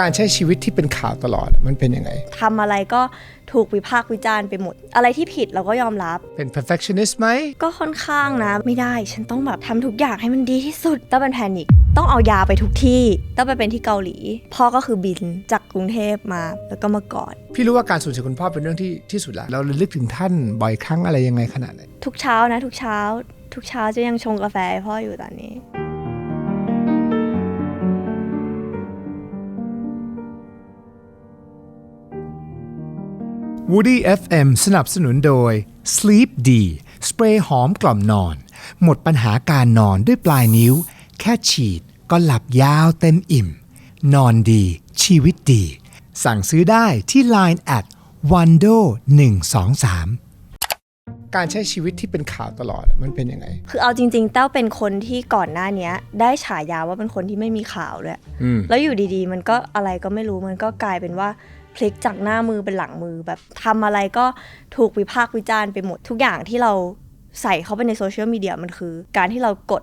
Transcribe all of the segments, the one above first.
การใช้ชีวิตที่เป็นข่าวตลอดมันเป็นยังไงทำอะไรก็ถูกวิพากษ์วิจารณ์ไปหมด อะไรที่ผิดเราก็ยอมรับ เป็น perfectionist ไหม ก็ค่อนข้างนะ ไม่ได้ ฉันต้องแบบทำทุกอย่างให้มันดีที่สุด ต้องเป็นแพนิคต้องเอายาไปทุกที่ ต้องไปเป็นที่เกาหลี พ่อก็คือบินจากกรุงเทพมาแล้วก็มากอด พี่รู้ว่าการสูญเสียคุณพ่อเป็นเรื่องที่ที่สุดละเราระลึกถึงท่านบ่อยครั้งอะไรยังไงขนาดไหนทุกเช้านะ ทุกเช้า ทุกเช้าจะยังชงกาแฟให้พ่ออยู่ตอนนี้ Woody FM สนับสนุนโดย Sleep D สเปรย์หอมกล่อมนอน หมดปัญหาการนอนด้วยปลายนิ้ว แค่ฉีดก็หลับยาวเต็มอิ่ม นอนดี ชีวิตดี สั่งซื้อได้ที่ Line at wando 123การใช้ชีวิตที่เป็นข่าวตลอดมันเป็นยังไง คือเอาจริง ๆ เต้าเป็นคนที่ก่อนหน้าเนี้ยได้ฉายาว่าเป็นคนที่ไม่มีข่าวเลยอืมแล้วอยู่ดีๆ มันก็อะไรก็ไม่รู้มันก็กลายเป็นว่า พลิกจากหน้ามือเป็นหลังมือแบบทำอะไรก็ถูกวิพากษ์วิจารณ์ไปหมด ทุกอย่างที่เราใส่เข้าไปในโซเชียลมีเดียมันคือ การที่เรากด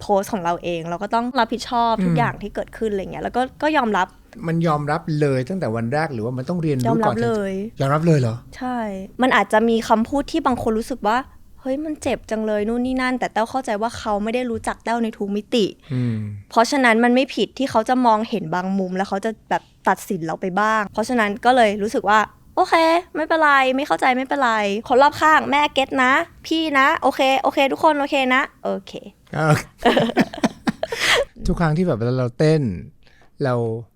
โพสต์ของเราเอง เราก็ต้องรับผิดชอบทุกอย่างที่เกิดขึ้นอะไรเงี้ยแล้วก็ก็ยอมรับมันยอมรับเลยตั้งแต่วันแรกหรือว่ามันต้องเรียนยอรู้มรัก่อบนถึงเลยยอมรับเลยเหรอ ใช่ มันอาจจะมีคำพูดที่บางคนรู้สึกว่าเฮ้ยมันเจ็บจังเลยนู่นนี่นั่น แต่เต้าเข้าใจว่าเขาไม่ได้รู้จักเต้าในทุกมิติอืมเพราะฉะนั้นมันไม่ผิดที่เขาจะมองเห็นบางมุมแล้วเขาจะแบบ ตัดสินเราไปบ้าง เพราะฉะนั้นก็เลยรู้สึกว่าโอเค ไม่เป็นไรไม่เข้าใจไม่เป็นไรคนรอบข้างแม่เก็ตนะ พี่นะโอเคโอเค ทุกคนโอเคนะ โอเค ทุกครั้งที่แบบเวลาเราเต้น เรา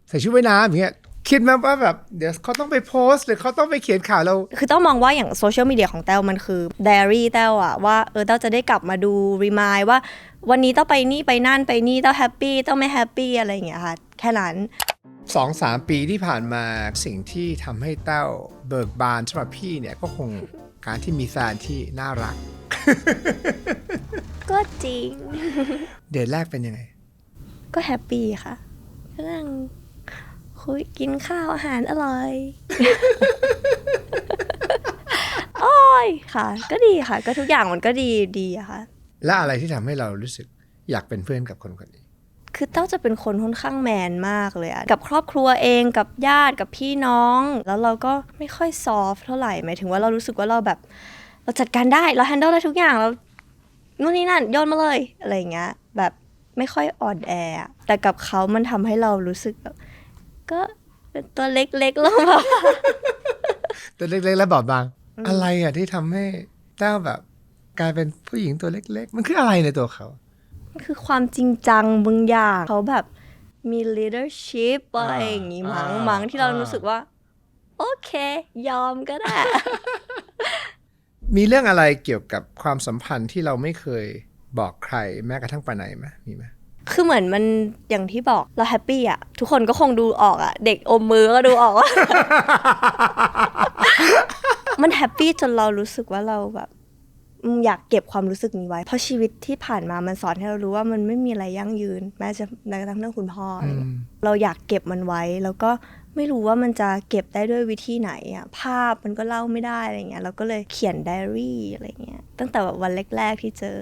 ใส่ชุดว่ายน้ำอย่างเงี้ยคิดไหมว่าแบบเดี๋ยวเขาต้องไปโพสต์ หรือเขาต้องไปเขียนข่าวเรา คือต้องมองว่าอย่างโซเชียลมีเดียของแต้วมันคือไดอารี่แต้วอะว่าเออแต้วจะได้กลับมาดูรีมายว่า วันนี้ต้องไปนี่ไปนั่นไปนี่ต้องแฮปปี้ต้องไม่แฮปปี้อะไรอย่างเงี้ยค่ะ แค่นั้น สองสามปีที่ผ่านมาสิ่งที่ทำให้เต้าเบิกบานสำหรับพี่เนี่ยก็คงการที่มีแฟนที่น่ารัก ก็จริง เดทแรกเป็นยังไง ก็แฮปปี้ค่ะก็นั่งคุยกินข้าวอาหารอร่อย โอ้ยค่ะ ก็ดีค่ะ ก็ทุกอย่างมันก็ดีดีอะค่ะ และอะไรที่ทำให้เรารู้สึกอยากเป็นเพื่อนกับคนคนนี้ คือเต้าจะเป็นคนค่อนข้างแมนมากเลยอะกับครอบครัวเองกับญาติกับพี่น้อง แล้วเราก็ไม่ค่อยซอฟเท่าไหร่หมายถึงว่าเรารู้สึกว่าเราแบบ เราจัดการได้เราแฮนด์ลได้ทุกอย่างเรานู่นนี่นั่นโยนมาเลยอะไรเงี้ยแบบไม่ค่อยอ่อนแอ แต่กับเขามันทำให้เรารู้สึกแบบก็เป็นตัวเล็กๆแล้วแบบตัวเล็กๆและบอบบาง อะไรอะที่ทำให้เต้าแบบ กลายเป็นผู้หญิงตัวเล็ก ๆ มันคืออะไรในตัวเขา มันคือความจริงจังบางอย่างเขาแบบมี leadership อะไรอย่างงี้มั้งอ่ามั้งที่เราอ่ารู้สึกว่า โอเค ยอมก็ได้ มีเรื่องอะไรเกี่ยวกับความสัมพันธ์ที่เราไม่เคยบอกใครแม้กระทั่งปานไหนไหมมีไหมคือเหมือนมันอย่างที่บอกเราแฮปปี้อะทุกคนก็คงดูออกอะเด็กอมมือก็ดูออกว่ามันแฮปปี้จนเรารู้สึกว่าเราแบบ อืมอยากเก็บความรู้สึกนี้ไว้ เพราะชีวิตที่ผ่านมามันสอนให้เรารู้ว่ามันไม่มีอะไรยั่งยืน แม้จะแม้กระทั่งเรื่องคุณพ่ออะไรเงี้ยเราอยากเก็บมันไว้ แล้วก็ไม่รู้ว่ามันจะเก็บได้ด้วยวิธีไหนอะภาพมันก็เล่าไม่ได้อะไรเงี้ยเราก็เลยเขียนไดอารี่อะไรเงี้ยตั้งแต่แบบวันแรก ๆที่เจอ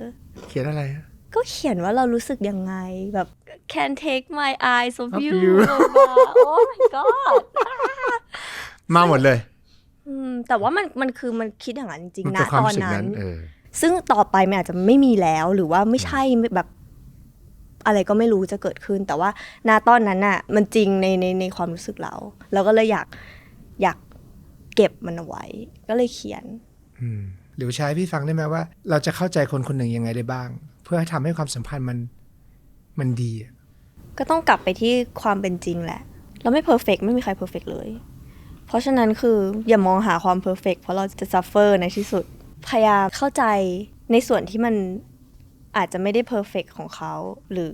เขียนอะไรอะก็เขียนว่าเรารู้สึกยังไงแบบ can take my eyes off Of you you โอ้ my god มาหมดเลย อืมแต่ว่ามันมันคือมันคิดอย่างนั้นจริงมันๆเป็นะนความตอรู้นสึกนั้นั้นนเออ ซึ่งต่อไปมันอาจจะไม่มีแล้วหรือว่าไม่ใช่แบบอะไรก็ไม่รู้จะเกิดขึ้น แต่ว่าณตอนนั้นน่ะ มันจริงในในในความรู้สึกเรา เราก็เลยอยากอยากเก็บมันเอาไว้ ก็เลยเขียนอืมหรือใช้พี่ฟังได้ไหมว่า เราจะเข้าใจคนคนหนึ่งยังไงได้บ้าง เพื่อให้ทำให้ความสัมพันธ์มันมันดีอะก็ต้องกลับไปที่ความเป็นจริงแหละ เราไม่เพอร์เฟกไม่มีใครเพอร์เฟกเลย เพราะฉะนั้นคืออย่ามองหาความเพอร์เฟกเพราะเราจะซัฟเฟอร์ในที่สุด พยายามเข้าใจในส่วนที่มันอาจจะไม่ได้เพอร์เฟกของเขา หรือ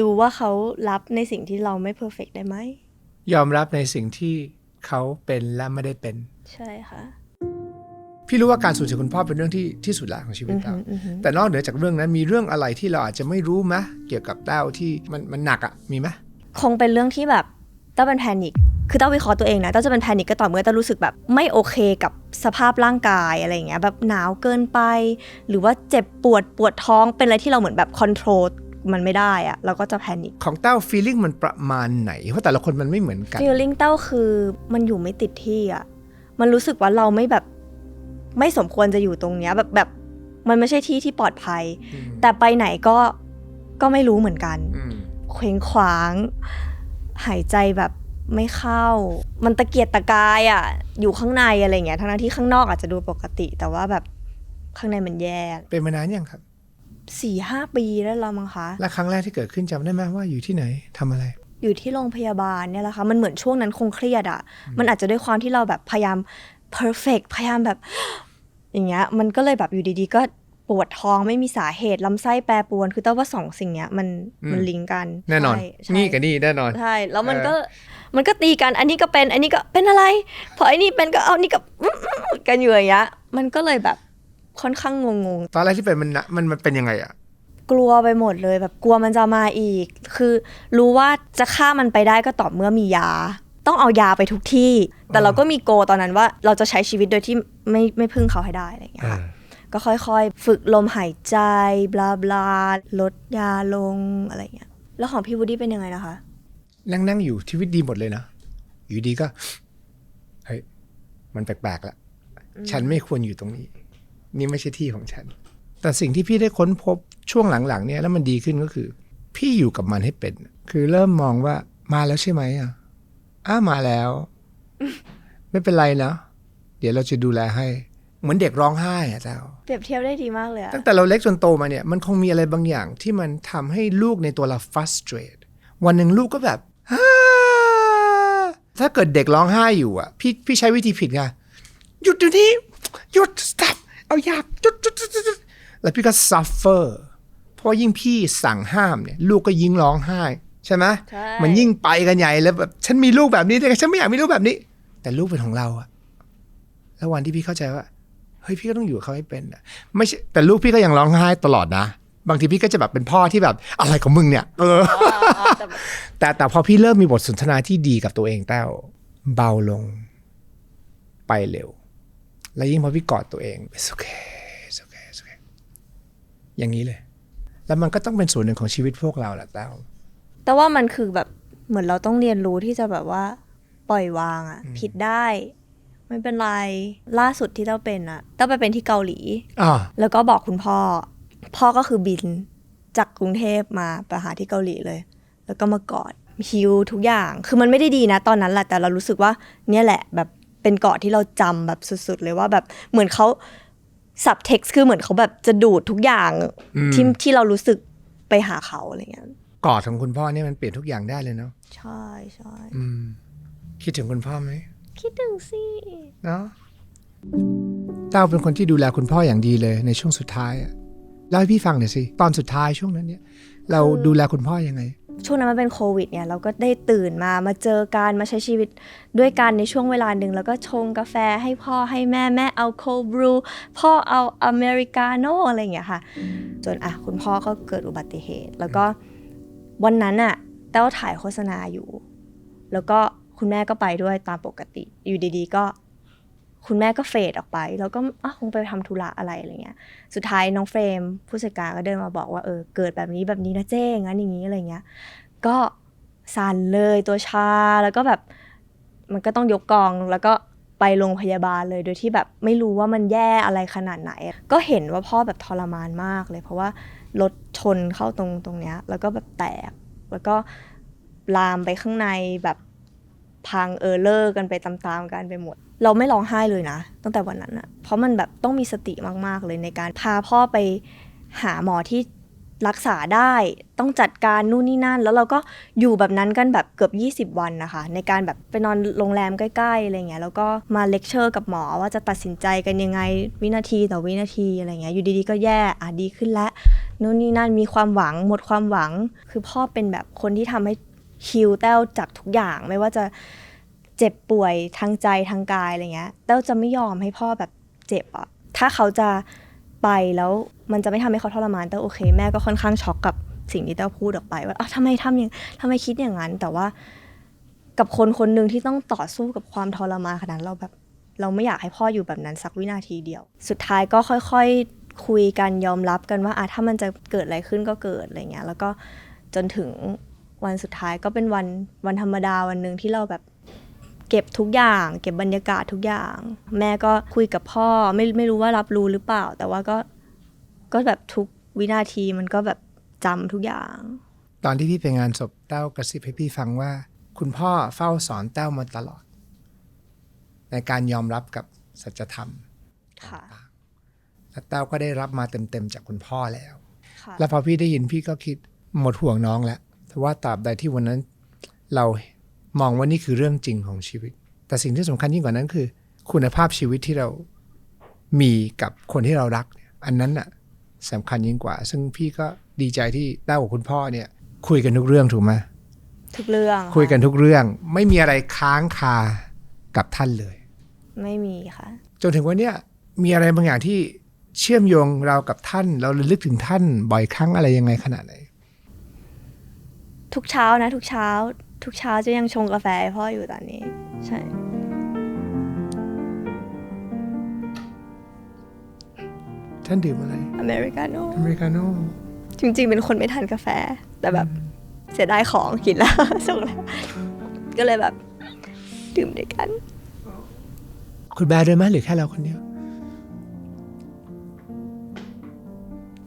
ดูว่าเขารับในสิ่งที่เราไม่เพอร์เฟกได้ไหม ยอมรับในสิ่งที่เขาเป็นและไม่ได้เป็น ใช่ค่ะ พี่รู้ว่าการสูญเสียคุณพ่อเป็นเรื่องที่ที่สุดละของชีวิตเรา แต่นอกเหนือจากเรื่องนั้นมีเรื่องอะไรที่เราอาจจะไม่รู้ไหมเกี่ยวกับเต้าที่มันมันหนักอะมีไหมคงเป็นเรื่องที่แบบต้าเป็นแพนิค คือต้าวิเคราะห์ตัวเองนะต้าจะเป็นแพนิคก็ต่อเมื่อต้ารู้สึกแบบไม่โอเคกับสภาพร่างกายอะไรอย่างเงี้ยแบบหนาวเกินไป หรือว่าเจ็บปวดปวดท้องเป็นอะไรที่เราเหมือนแบบคอนโทรลมันไม่ได้อะเราก็จะแพนิคของเต้า feeling มันประมาณไหน เพราะแต่ละคนมันไม่เหมือนกัน feeling เต้าคือมันอยู่ไม่ติดที่อะมันรู้สึกว่าเราไม่แบบไม่สมควรจะอยู่ตรงเนี้ยแบบแบบมันไม่ใช่ที่ที่ปลอดภัยอืมแต่ไปไหนก็ก็ไม่รู้เหมือนกันอืมเคว้งขวาง หายใจแบบ ไม่เข้า มันตะเกียกตะกายอะ่ะ อยู่ข้างในอะไรเงี้ย ทั้งๆที่ข้างนอกอาจจะดูปกติ แต่ว่าแบบข้างในมันแย่เป็นมานานยังครับสี่ห้าปีได้แล้วมั้งคะ และครั้งแรกที่เกิดขึ้นจำได้ไหมว่าอยู่ที่ไหนทำอะไร อยู่ที่โรงพยาบาลเนี่ยแหละค่ะ มันเหมือนช่วงนั้นคงเครียดอะ่ะ มันอาจจะด้วยความที่เราแบบพยายาม perfect พยายามแบบ อย่างเงี้ย มันก็เลยแบบอยู่ดีๆก็ ปวดท้องไม่มีสาเหตุลำไส้แปรปรวน คือแต่ว่าสองสิ่งเนี้ยมันอืมมันลิงก์กันแน่นอนใช่ใช่นี่กับนี่แน่นอนใช่แล้วมันเออก็มันก็ตีกัน อันนี้ก็เป็นอันนี้ก็เป็นอะไร พอไอ้นี่เป็นก็เอานี่ก็อื้ออื้อกันอยู่อย่างเงี้ยมันก็เลยแบบค่อนข้างงงตอนแรกที่เป็นมันนะมันมันเป็นยังไงอะๆกลัวไปหมดเลยแบบกลัวมันจะมาอีก คือรู้ว่าจะฆ่ามันไปได้ก็ต่อเมื่อมียา ต้องเอายาไปทุกที่ แต่เราก็มีโกตอนนั้นว่าเราจะใช้ชีวิตโดยที่ไม่ไม่พึ่งเขาให้ได้อะไรอย่างเงี้ยค่ะ ก็ค่อยๆ ฝึกลมหายใจบลาบลาลดยาลงอะไรอย่างเงี้ย แล้วของพี่วูดดี้เป็นยังไงนะคะ นั่งนั่งอยู่ชีวิตดีหมดเลยนะ อยู่ดีก็เฮ้ยมันแปลกๆละฉันไม่ควรอยู่ตรงนี้ นี่ไม่ใช่ที่ของฉัน แต่สิ่งที่พี่ได้ค้นพบช่วงหลังๆเนี่ยแล้วมันดีขึ้นก็คือ พี่อยู่กับมันให้เป็น คือเริ่มมองว่ามาแล้วใช่ไหมอะอ้ามาแล้ว ไม่เป็นไรนะเดี๋ยวเราจะดูแลให้ เหมือนเด็กร้องไห้อะเจ้าเปรียบเทียบได้ดีมากเลยอะตั้งแต่เราเล็กจนโตมาเนี่ยมันคงมีอะไรบางอย่างที่มันทำให้ลูกในตัวเรา frustrate วันหนึ่งลูกก็แบบ"ฮ่าถ้าเกิดเด็กร้องไห้อยู่อะพี่พี่ใช้วิธีผิดไงหยุดเดี๋ยวนี้หยุด stop เอาอยากหยุดหยุดหยุดหยุดหยุดแล้วพี่ก็ suffer เพราะยิ่งพี่สั่งห้ามเนี่ย ลูกก็ยิ่งร้องไห้ ใช่ไหมใช่มันยิ่งไปกันใหญ่แล้วแบบฉันมีลูกแบบนี้แต่ฉันไม่อยากมีลูกแบบนี้ แต่ลูกเป็นของเราอะแล้ววันที่พี่เข้าใจว่า เฮ้ยพี่ก็ต้องอยู่กับเขาให้เป็นอะไม่ใช่แต่ลูกพี่ก็ยังร้องไห้ตลอดนะ บางทีพี่ก็จะแบบเป็นพ่อที่แบบอะไรของมึงเนี่ย เออ แต่แบบแต่แต่พอพี่เริ่มมีบทสนทนาที่ดีกับตัวเองแต้วเบาลง ไปเร็ว และยิ่งพอพี่กอดตัวเอง it's okay it's okay it's okay อย่างนี้เลย แล้วมันก็ต้องเป็นส่วนหนึ่งของชีวิตพวกเราแหละแต้วแต่ว่ามันคือแบบเหมือนเราต้องเรียนรู้ที่จะแบบว่า ปล่อยวางอะผิดได้ ไม่เป็นไร ล่าสุดที่เต้าเป็นอะเต้าไปเป็นที่เกาหลีอ่าแล้วก็บอกคุณพ่อ พ่อก็คือบินจากกรุงเทพมาไปหาที่เกาหลีเลย แล้วก็มากอดฮิวทุกอย่าง คือมันไม่ได้ดีนะ ตอนนั้นแหละแต่เรารู้สึกว่าเนี่ยแหละแบบเป็นเกาะที่เราจำแบบสุดๆเลยว่าแบบเหมือนเขาสับเท็กซ์คือเหมือนเขาแบบจะดูดทุกอย่างอืมที่ที่เรารู้สึกไปหาเขาอะไรเงี้ยกอดของคุณพ่อเนี่ยมันเปลี่ยนทุกอย่างได้เลยเนาะใช่ใช่อืมคิดถึงคุณพ่อไหม คิดถึงสิเนาะเต้าเป็นคนที่ดูแลคุณพ่ออย่างดีเลยในช่วงสุดท้ายอะเล่าให้พี่ฟังหน่อยสิตอนสุดท้ายช่วงนั้นเนี่ย เราดูแลคุณพ่อยังไง ช่วงนั้นมันเป็นโควิดเนี่ยเราก็ได้ตื่นมามาเจอกันมาใช้ชีวิตด้วยกันในช่วงเวลาหนึ่งแล้วก็ชงกาแฟให้พ่อให้แม่แม่เอาโคบรูพ่อเอาอเมริกาโน่อะไรอย่างเงี้ยค่ะ จนอะคุณพ่อก็เกิดอุบัติเหตุ แล้วก็วันนั้นอะแต้วถ่ายโฆษณาอยู่ แล้วก็ คุณแม่ก็ไปด้วยตามปกติ อยู่ดีๆ ก็ คุณแม่ก็เฟดออกไป แล้วก็อะคงไปทำธุระอะไรอะไรเงี้ย สุดท้ายน้องเฟรม ผู้จัดการก็เดินมาบอกว่าเออเกิดแบบนี้แบบนี้นะเจ้งั้นอย่างนี้อะไรเงี้ย ก็สั่นเลยตัวชาแล้วก็แบบมันก็ต้องยกกองแล้วก็ไปโรงพยาบาลเลยโดยที่แบบไม่รู้ว่ามันแย่อะไรขนาดไหน ก็เห็นว่าพ่อแบบทรมานมากเลย เพราะว่ารถชนเข้าตรงตรงเนี้ย แล้วก็แบบแตก แล้วก็ลามไปข้างในแบบ พังเออเลอร์กันไปตามๆกันไปหมด เราไม่ร้องไห้เลยนะ ตั้งแต่วันนั้นอะเพราะมันแบบต้องมีสติมากๆเลยในการพาพ่อไปหาหมอที่รักษาได้ต้องจัดการนู่นนี่นั่น แล้วเราก็อยู่แบบนั้นกันแบบเกือบ 20 วันนะคะ ในการแบบไปนอนโรงแรมใกล้ๆอะไรเงี้ยแล้วก็มาเลคเชอร์กับหมอว่าจะตัดสินใจกันยังไงวินาทีต่อวินาทีอะไรเงี้ยอยู่ดีๆก็แย่อะดีขึ้นแล้วนู่นนี่นั่นมีความหวังหมดความหวัง คือพ่อเป็นแบบคนที่ทำให้ ฮิวแต้วจากทุกอย่างไม่ว่าจะเจ็บป่วยทางใจทางกายอะไรเงี้ยแต้วจะไม่ยอมให้พ่อแบบเจ็บอะถ้าเขาจะไปแล้วมันจะไม่ทำให้เขาทรมานแต้วโอเค แม่ก็ค่อนข้างช็อกกับสิ่งที่แต้วพูดออกไป ว่าอ้าวทำไมทำอย่างทำไมคิดอย่างนั้น แต่ว่ากับคนคนหนึ่งที่ต้องต่อสู้กับความทรมานขนาดนั้นเราแบบ เราไม่อยากให้พ่ออยู่แบบนั้นสักวินาทีเดียว สุดท้ายก็ค่อยๆคุยกันยอมรับกันว่าอะถ้ามันจะเกิดอะไรขึ้นก็เกิดอะไรเงี้ยแล้วก็จนถึง วันสุดท้ายก็เป็นวันวันธรรมดาวันหนึ่งที่เราแบบเก็บทุกอย่าง เก็บบรรยากาศทุกอย่าง แม่ก็คุยกับพ่อไม่ไม่รู้ว่ารับรู้หรือเปล่า แต่ว่าก็ก็แบบทุกวินาทีมันก็แบบจำทุกอย่าง ตอนที่พี่ไปงานศพแต้วกระซิบให้พี่ฟังว่า คุณพ่อเฝ้าสอนแต้วมาตลอด ในการยอมรับกับสัจธรรมค่ะและแต้วก็ได้รับมาเต็มๆจากคุณพ่อแล้วค่ะแล้วพอพี่ได้ยินพี่ก็คิดหมดห่วงน้องแล้วแต่ ว่าตราบใดที่วันนั้น เรามองว่านี่คือเรื่องจริงของชีวิต แต่สิ่งที่สำคัญยิ่งกว่านั้นคือ คุณภาพชีวิตที่เรามีกับคนที่เรารักเนี่ยอันนั้นน่ะสำคัญยิ่งกว่า ซึ่งพี่ก็ดีใจที่ได้กับคุณพ่อเนี่ย คุยกันทุกเรื่องถูกไหมทุกเรื่อง คุยกันทุกเรื่อง ไม่มีอะไรค้างคากับท่านเลย ไม่มีค่ะ จนถึงวันเนี้ยมีอะไรบางอย่างที่เชื่อมโยงเรากับท่าน เราระลึกถึงท่านบ่อยครั้งอะไรยังไงขนาดไหน ทุกเช้านะ ทุกเช้า ทุกเช้าจะยังชงกาแฟให้พ่ออยู่ตอนนี้ ใช่ ท่านดื่มอะไร อเมริกาโน่อเมริกาโน่ จริง ๆ เป็นคนไม่ทานกาแฟ แต่แบบเสียดายของกินแล้วส่งแล้ว ก็เลยแบบ ดื่มด้วยกัน คุณแบร์ด้วยไหมหรือแค่เราคนเดียว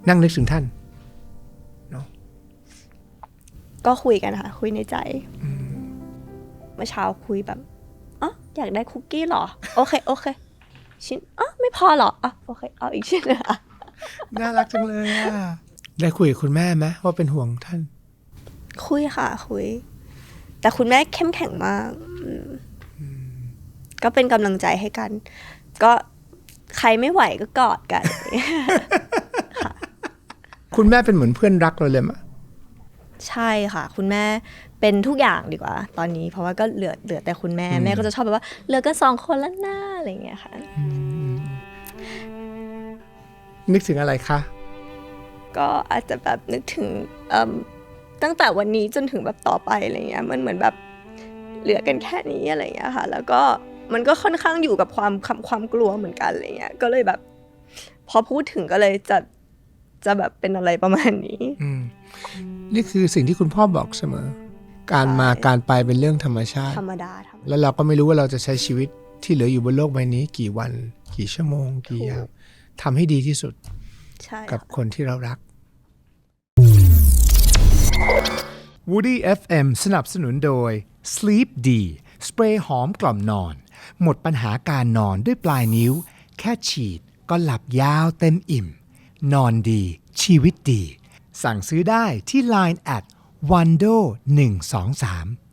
นั่งนึกถึงท่าน ก็คุยกันค่ะ คุยในใจเมื่อเช้าคุยแบบอ๋ออยากได้คุกกี้เหรอ โอเค โอเค ชิ้นอ๋อไม่พอเหรออ๋อโอเค เอาอีกชิ้นนะน่ารักจังเลยอะได้คุยกับคุณแม่ไหมว่าเป็นห่วงท่าน คุยค่ะ คุย แต่คุณแม่เข้มแข็งมากอืมก็เป็นกำลังใจให้กัน ก็ใครไม่ไหวก็กอดกัน คุณแม่เป็นเหมือนเพื่อนรักเราเลยมะ ใช่ค่ะ คุณแม่เป็นทุกอย่างดีกว่า ตอนนี้เพราะว่าก็เหลือเหลือแต่คุณแม่แม่ก็จะชอบแบบว่าเหลือก็สองคนแล้วหน้าอะไรอย่างเงี้ยค่ะ นึกถึงอะไรคะ ก็อาจจะแบบนึกถึงเอิ่มตั้งแต่วันนี้จนถึงแบบต่อไปอะไรเงี้ยมันเหมือนแบบเหลือกันแค่นี้อะไรเงี้ยค่ะ แล้วก็มันก็ค่อนข้างอยู่กับความความความกลัวเหมือนกันอะไรเงี้ยก็เลยแบบ พอพูดถึงก็เลยจะจะแบบเป็นอะไรประมาณนี้ อืม นี่คือสิ่งที่คุณพ่อบอกเสมอ การมาใช่การไปเป็นเรื่องธรรมชาติ ธรรมดาธรรมดาแล้วเราก็ไม่รู้ว่าเราจะใช้ชีวิตที่เหลืออยู่บนโลกใบนี้ กี่วัน กี่ชั่วโมง กี่ยามทำให้ดีที่สุดใช่กับคนที่เรารัก Woody FM สนับสนุนโดย Sleep D สเปรย์หอมกล่อมนอน หมดปัญหาการนอนด้วยปลายนิ้ว แค่ฉีดก็หลับยาวเต็มอิ่ม นอนดีชีวิตดี สั่งซื้อได้ที่ Line at wando 123